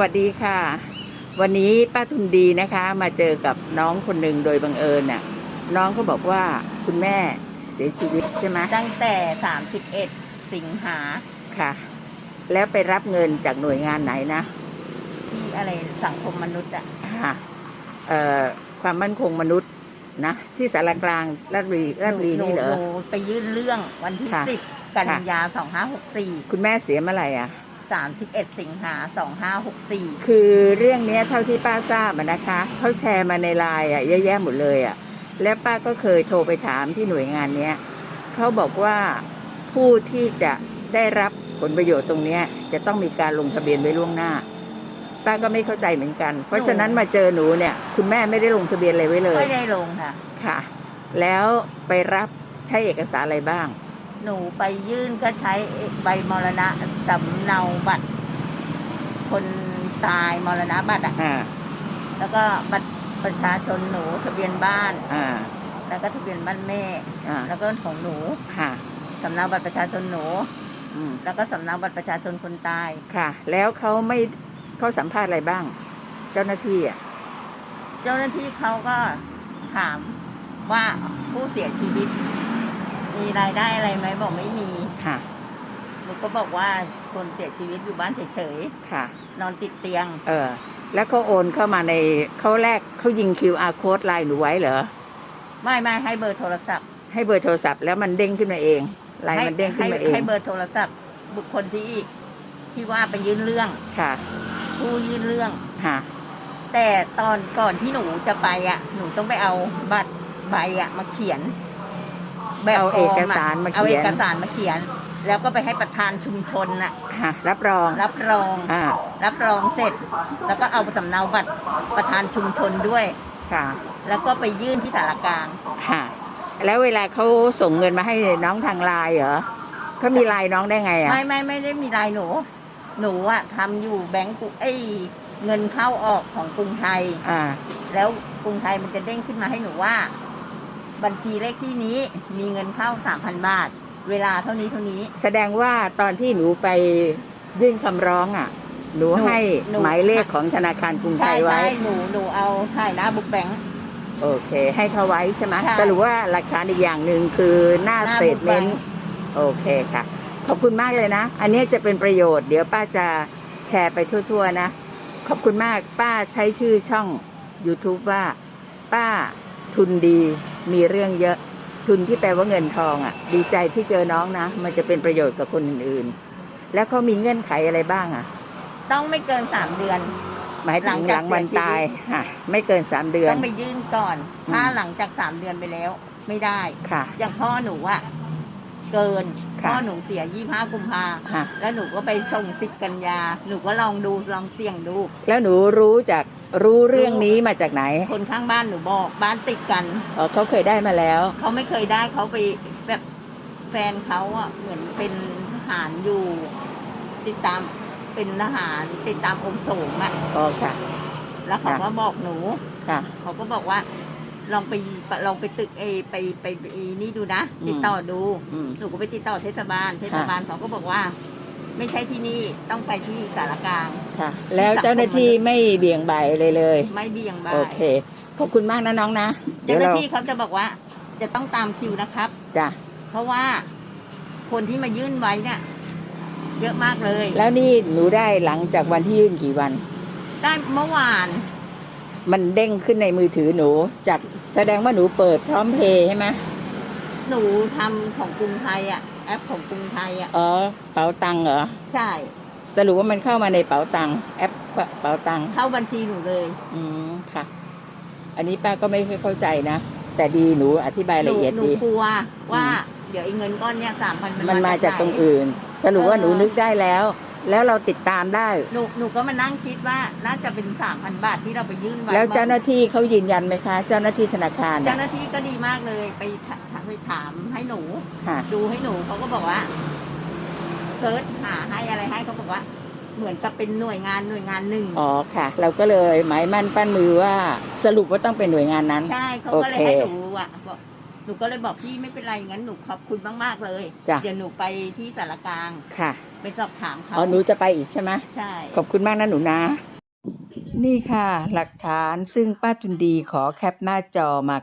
วัสดีค่ะ วันนี้ป้าทุนดีนะคะ มาเจอกับน้องคนหนึ่งโดยบังเอิญน่ะ น้องเขาบอกว่าคุณแม่เสียชีวิตใช่ไหมตั้งแต่31สิงหาค่ะ แล้วไปรับเงินจากหน่วยงานไหนนะ ที่อะไรสังคมมนุษย์อะค่ะเอ่อความมั่นคงมนุษย์นะ ที่สารกลางราชบุรีราชบุรีนี่เหรอ นูไปยื่นเรื่องวันที่ค่ะ10กันยา2564คุณแม่เสียเมื่อไหร่อะ 31 สิงหา 2564 คือเรื่องเนี้ยเท่าที่ป้าทราบอะนะคะเขาแชร์มาในไลน์อะเยอะแยะหมดเลยอะและป้าก็เคยโทรไปถามที่หน่วยงานเนี้ยเขาบอกว่าผู้ที่จะได้รับผลประโยชน์ตรงเนี้ยจะต้องมีการลงทะเบียนไว้ล่วงหน้า ป้าก็ไม่เข้าใจเหมือนกัน เพราะฉะนั้นมาเจอหนูเนี่ยคุณแม่ไม่ได้ลงทะเบียนอะไรไว้เลยไม่ได้ลงค่ะ ค่ะ แล้วไปรับใช้เอกสารอะไรบ้าง หนูไปยื่นก็ใช้ใบมรณะ สำเนาบัตร คนตายมรณะบัตรอะอ่าแล้วก็บัตรประชาชนหนูทะเบียนบ้าน อ่าแล้วก็ทะเบียนบ้านแม่ อ่าแล้วก็ของหนูค่ะสำเนาบัตรประชาชนหนู อืมแล้วก็สำเนาบัตรประชาชนคนตาย ค่ะ แล้วเขาไม่เขาสัมภาษณ์อะไรบ้าง เจ้าหน้าที่อะเจ้าหน้าที่เขาก็ถามว่าผู้เสียชีวิต มีรายได้อะไรไหมบอกไม่มี ค่ะหนู ก็บอกว่าคนเสียชีวิตอยู่บ้านเฉยค่ะ ๆ นอนติดเตียง เออ แล้วเขาโอนเข้ามาในเขาแรกเขายิง QR code ไลน์หนูไว้เหรอ ไม่ไม่ให้เบอร์โทรศัพท์ให้เบอร์โทรศัพท์แล้วมันเด้งขึ้นมาเองไลน์ให้มันเด้งขึ้นมาเอให้งให้เบอร์โทรศัพท์บุคคลที่ที่ว่าไปยื่นเรื่องค่ะผู้ยื่นเรื่อง ค่ะ แต่ตอนก่อนที่หนูจะไปอะ หนูต้องไปเอาบัตรใบอะ มาเขียนเอาฟเอร์กมะสารมาเอาเขีเอยนกสารมาเขียน แล้วก็ไปให้ประธานชุมชนน่ะค่ะรับรอง รับรอง อ่า รับรองเสร็จ แล้วก็เอาสำเนาบัตรประธานชุมชนด้วย ค่ะ แล้วก็ไปยื่นที่สารกลางค่ะ แล้วเวลาเขาส่งเงินมาให้น้องทางไลน์เหรอเขามีไลน์น้องได้ไงอะ ไม่ไม่ไม่ได้มีรายหนู หนูอะทำอยู่แบงก์กุไอ้ยเงินเข้าออกของกรุงไทย อ่า แล้วกรุงไทยมันจะเด้งขึ้นมาให้หนูว่า บัญชีเลขที่นี้มีเงินเข้าสามพันบาท เวลาเท่านี้เท่านี้ แสดงว่าตอนที่หนูไปยื่นคำร้องอะ หนูหนูให้หนู หมายเลขของธนาคารกรุงไทใช่ยไว้ ใช่หนูหนูเอาถ่ายหน้าบุ๊กแบงค์ โอเค ให้เขาไว้ใช่ไหมใช่สรุปว่าหลักฐานอีกอย่างหนึ่งคือหน้าหสน้าเตบุ๊ทกเมแบนงต์ค์โอเคค่ะ ขอบคุณมากเลยนะ อันนี้จะเป็นประโยชน์เดี๋ยวป้าจะแชร์ไปทั่วๆนะ ขอบคุณมากป้าใช้ชื่อช่อง YouTube ว่า ป้าทุนดีมีเรื่องเยอะ ทุนที่แปลว่าเงินทองอะ ดีใจที่เจอน้องนะ มันจะเป็นประโยชน์กับคนอื่นๆ แล้วเขามีเงื่อนไขอะไรบ้างอะ ต้องไม่เกินสามเดือน หมายถึงหหลัลังงจากวันเสียชีวิตตายค่ะ ไม่เกินสามเดือน ต้องไปยื่นก่อน ถ้าอืมหลังจากสามเดือนไปแล้ว ไม่ได้ค่ะ อย่างพ่อหนูอะเกินค่ะพ่อหนูเสียยี่ห้ากุมภาค่ะแล้วหนูก็ไปส่งสิบกันยา หนูก็ลองดูลองเสี่ยงดู แล้วหนูรู้จาก รู้เรื่องนี้มาจากไหนคนข้างบ้านหนูบอกบ้านติดกันอ๋อเขาเคยได้มาแล้ว เขาไม่เคยได้เขาไปแบบแฟนเขาอะเหมือนเป็นทหารอยู่ ติดตามเป็นทหารติดตามองค์สงฆ์อะอ๋อค่ะ แล้วเขาค่ะก็บอกหนู ค่ะ เขาก็บอกว่า ลองไปลองไปตึกเอไปไปไปอีนี่ดูนะ อืม ติดต่อดู อืม หนูก็ไปติดต่อเทศบาล เทศบาลเขาก็บอกว่า ไม่ใช่ที่นี่ต้องไปที่สารกลาง ค่ะ แล้วเจ้าหน้าที่ไม่เบี่ยงบ่ายเลยเลย ไม่เบี่ยงบ่าโอยเค ขอบคุณมากนะน้องนะเดี๋ยเจ้าวหน้าเราที่เขาจะบอกว่า จะต้องตามคิวนะครับจ้ะเพราะว่าคนที่มายื่นไว้เนี่ยเยอะมากเลย แล้วนี่หนูได้หลังจากวันที่ยื่นกี่วัน ได้เมื่อวาน มันเด้งขึ้นในมือถือหนูจากแสดงว่าหนูเปิดพร้อมเพย์ใช่ไหมหนูทำของกรุงไทยอะแอปของกรุงไทยอะอ๋อเป๋าตังค์เหรอ ใช่ สรุปว่ามันเข้ามาในเป๋าตังค์แอปเป๋าตังค์เข้าบัญชีหนูเลย อืมค่ะ อันนี้ป้าก็ไม่ค่อยเข้าใจนะ แต่ดีหนูอธิบายหนูละเอียดหนูดีกลัวว่าเดี๋ยวไอ้เงินก้อนเนี้ยสามพันมันมาจากตรงอื่น สรุปว่าหนูนึกได้แล้ว แล้วเราติดตามได้ หนูหนูก็มานั่งคิดว่าน่าจะเป็นสามพันบาทที่เราไปยื่นไว้แล้วเจ้าหน้าที่เขายืนยันไหมคะ เจ้าหน้าที่ธนาคารเจ้าน่ะหน้าที่ก็ดีมากเลยไปถถามไปถามให้หนูค่ะดูให้หนูเขาก็บอกว่า เซิร์ชหาให้อะไรให้เขาบอกว่า เหมือนกับเป็นหน่วยงานหน่วยงานหนึ่งอ๋อค่ะ เราก็เลยหมายมั่นปั้นมือว่าสรุปว่าต้องเป็นหน่วยงานนั้น ใช่เขาก็เลยโอเคให้หนูอะบอกหนูก็เลยบอกพี่ไม่เป็นไรงั้นหนูขอบคุณมากๆเลยจ้ะ เดี๋ยวหนูไปที่สารกลางค่ะ ไปสอบถามเขาอ๋อหนูจะไปอีกใช่ไหม ใช่ ขอบคุณมากนะหนูนะ นี่ค่ะ หลักฐานซึ่งป้าทุนดีขอแคปหน้าจอมา